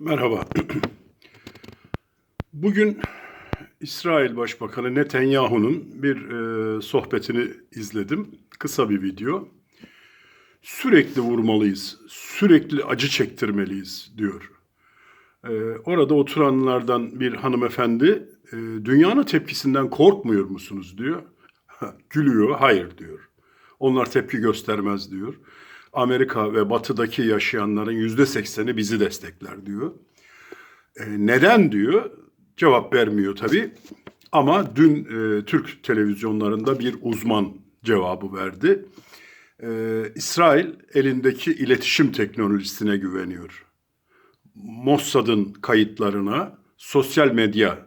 Merhaba. Bugün İsrail Başbakanı Netanyahu'nun bir e, sohbetini izledim. Kısa bir video. Sürekli vurmalıyız, sürekli acı çektirmeliyiz diyor. E, orada oturanlardan bir hanımefendi, e, dünyanın tepkisinden korkmuyor musunuz diyor. Gülüyor, hayır diyor. Onlar tepki göstermez diyor. Amerika ve batıdaki yaşayanların yüzde sekseni bizi destekler diyor. E, neden diyor? Cevap vermiyor tabii. Ama dün e, Türk televizyonlarında bir uzman cevabı verdi. E, İsrail elindeki iletişim teknolojisine güveniyor. Mossad'ın kayıtlarına, sosyal medya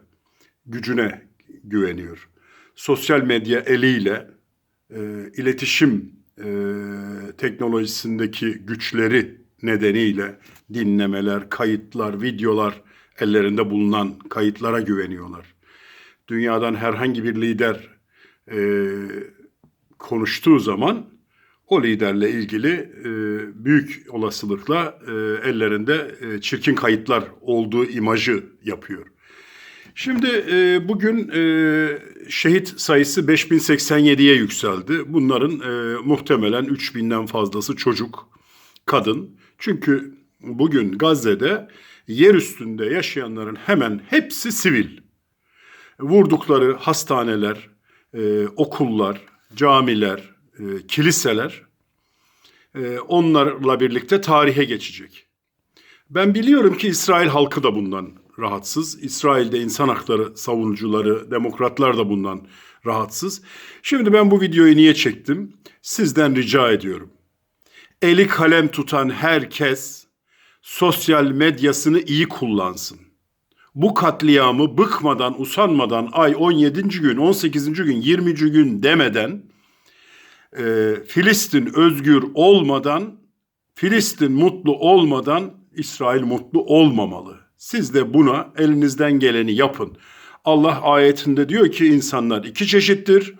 gücüne güveniyor. Sosyal medya eliyle e, iletişim e, teknolojisindeki güçleri nedeniyle dinlemeler, kayıtlar, videolar ellerinde bulunan kayıtlara güveniyorlar. Dünyadan herhangi bir lider e, konuştuğu zaman o liderle ilgili e, büyük olasılıkla e, ellerinde e, çirkin kayıtlar olduğu imajı yapıyor. Şimdi e, bugün e, şehit sayısı 5087'ye yükseldi. Bunların e, muhtemelen 3000'den fazlası çocuk, kadın. Çünkü bugün Gazze'de yer üstünde yaşayanların hemen hepsi sivil. Vurdukları hastaneler, e, okullar, camiler, e, kiliseler e, onlarla birlikte tarihe geçecek. Ben biliyorum ki İsrail halkı da bundan rahatsız. İsrail'de insan hakları savunucuları, demokratlar da bundan rahatsız. Şimdi ben bu videoyu niye çektim? Sizden rica ediyorum. Eli kalem tutan herkes sosyal medyasını iyi kullansın. Bu katliamı bıkmadan, usanmadan ay 17. gün, 18. gün, 20. gün demeden e, Filistin özgür olmadan, Filistin mutlu olmadan İsrail mutlu olmamalı. Siz de buna elinizden geleni yapın. Allah ayetinde diyor ki insanlar iki çeşittir.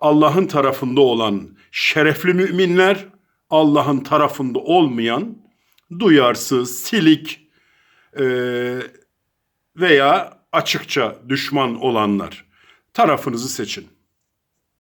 Allah'ın tarafında olan şerefli müminler, Allah'ın tarafında olmayan duyarsız, silik e, veya açıkça düşman olanlar. Tarafınızı seçin.